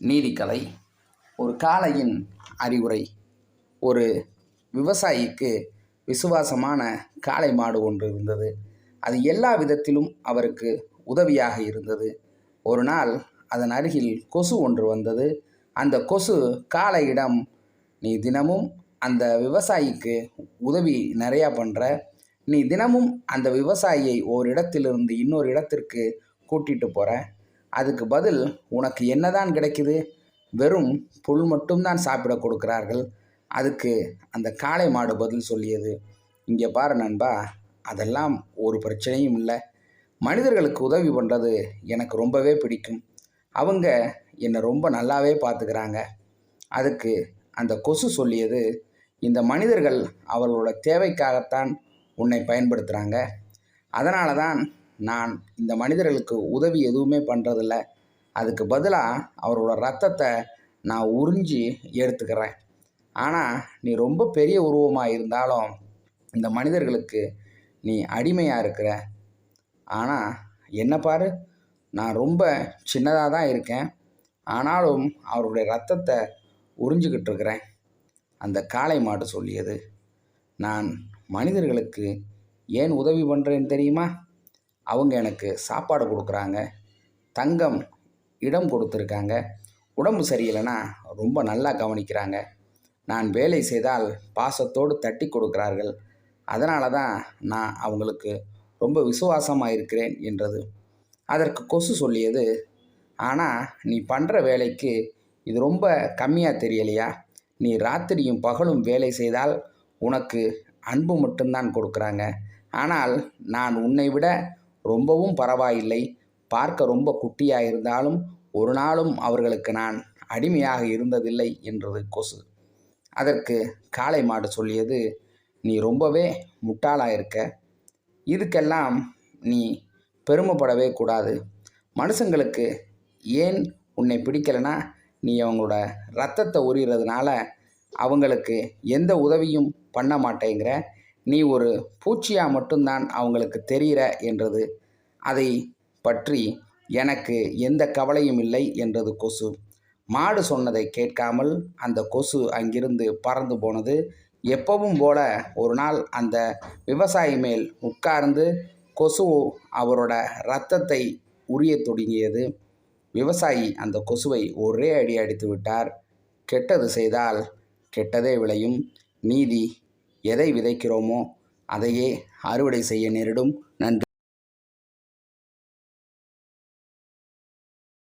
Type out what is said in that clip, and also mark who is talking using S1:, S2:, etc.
S1: நீதிக்கலை ஒரு காளையின் அறிவுரை ஒரு விவசாயிக்கு விசுவாசமான காளை மாடு ஒன்று இருந்தது. அது எல்லா விதத்திலும் அவருக்கு உதவியாக இருந்தது. ஒரு நாள் அதன் அருகில் கொசு ஒன்று வந்தது. அந்த கொசு காளையிடம் நீ தினமும் அந்த விவசாயிக்கு உதவி நிறையா பண்ணுற நீ தினமும் அந்த விவசாயியை ஒரு இடத்திலிருந்து இன்னொரு இடத்திற்கு கூட்டிட்டு போகிற அதுக்கு பதில் உனக்கு என்னதான் கிடைக்குது? வெறும் புல் மட்டும்தான் சாப்பிட கொடுக்கிறார்கள். அதுக்கு அந்த காளை மாடு பதில் சொல்லியது. இங்கே பாரு நண்பா அதெல்லாம் ஒரு பிரச்சனையும் இல்லை. மனிதர்களுக்கு உதவி பண்ணுறது எனக்கு ரொம்பவே பிடிக்கும். அவங்க என்னை ரொம்ப நல்லாவே பார்த்துக்கிறாங்க. அதுக்கு அந்த கொசு சொல்லியது இந்த மனிதர்கள் அவர்களோட தேவைக்காகத்தான் உன்னை பயன்படுத்துகிறாங்க அதனால தான் நான் இந்த மனிதர்களுக்கு உதவி எதுவுமே பண்ணுறதில்ல அதுக்கு பதிலாக அவரோட ரத்தத்தை நான் உறிஞ்சி எடுத்துக்கிறேன். ஆனால் நீ ரொம்ப பெரிய உருவமாக இருந்தாலும் இந்த மனிதர்களுக்கு நீ அடிமையாக இருக்கிற. ஆனால் என்ன பாரு நான் ரொம்ப சின்னதாக தான் இருக்கேன். ஆனாலும் அவருடைய ரத்தத்தை உறிஞ்சிக்கிட்டு இருக்கிறேன். அந்த காளை மாடு சொல்லியது. நான் மனிதர்களுக்கு ஏன் உதவி பண்ணுறேன்னு தெரியுமா? அவங்க எனக்கு சாப்பாடு கொடுக்குறாங்க தங்கம் இடம் கொடுத்துருக்காங்க உடம்பு சரியில்லைன்னா ரொம்ப நல்லா கவனிக்கிறாங்க. நான் வேலை செய்தால் பாசத்தோடு தட்டி கொடுக்கிறார்கள். அதனால தான் நான் அவங்களுக்கு ரொம்ப விசுவாசமாக இருக்கிறேன் என்றது. அதற்கு கொசு சொல்லியது ஆனால் நீ பண்ணுற வேலைக்கு இது ரொம்ப கம்மியாக தெரியலையா? நீ ராத்திரியும் பகலும் வேலை செய்தால் உனக்கு அன்பு மட்டும்தான் கொடுக்குறாங்க. ஆனால் நான் உன்னை விட ரொம்பவும் பரவாயில்லை. பார்க்க ரொம்ப குட்டியாக இருந்தாலும் ஒரு நாளும் அவர்களுக்கு நான் அடிமையாக இருந்ததில்லை என்றது கொசு. அதற்கு காளை மாடு சொல்லியது நீ ரொம்பவே முட்டாளாக இருக்க இதுக்கெல்லாம் நீ பெருமைப்படவே கூடாது. மனுஷங்களுக்கு ஏன் உன்னை பிடிக்கலைன்னா நீ அவங்களோட ரத்தத்தை உரிகிறதுனால அவங்களுக்கு எந்த உதவியும் பண்ண மாட்டேங்கிற. நீ ஒரு பூச்சியாக மட்டும்தான் அவங்களுக்கு தெரிகிற என்றது அதை பற்றி எனக்கு எந்த கவலையும் இல்லை என்றது கொசு. மாடு சொன்னதை கேட்காமல் அந்த கொசு அங்கிருந்து பறந்து போனது. எப்பவும் போல ஒரு நாள் அந்த விவசாயி மேல் உட்கார்ந்து கொசு அவரோட ரத்தத்தை உரிய தொடங்கியது. விவசாயி அந்த கொசுவை ஒரே அடி அடித்து விட்டார். கெட்டது செய்தால் கெட்டதே விளையும். நீதி எதை விதைக்கிறோமோ அதையே அறுவடை செய்ய நேரிடும். நன்றி.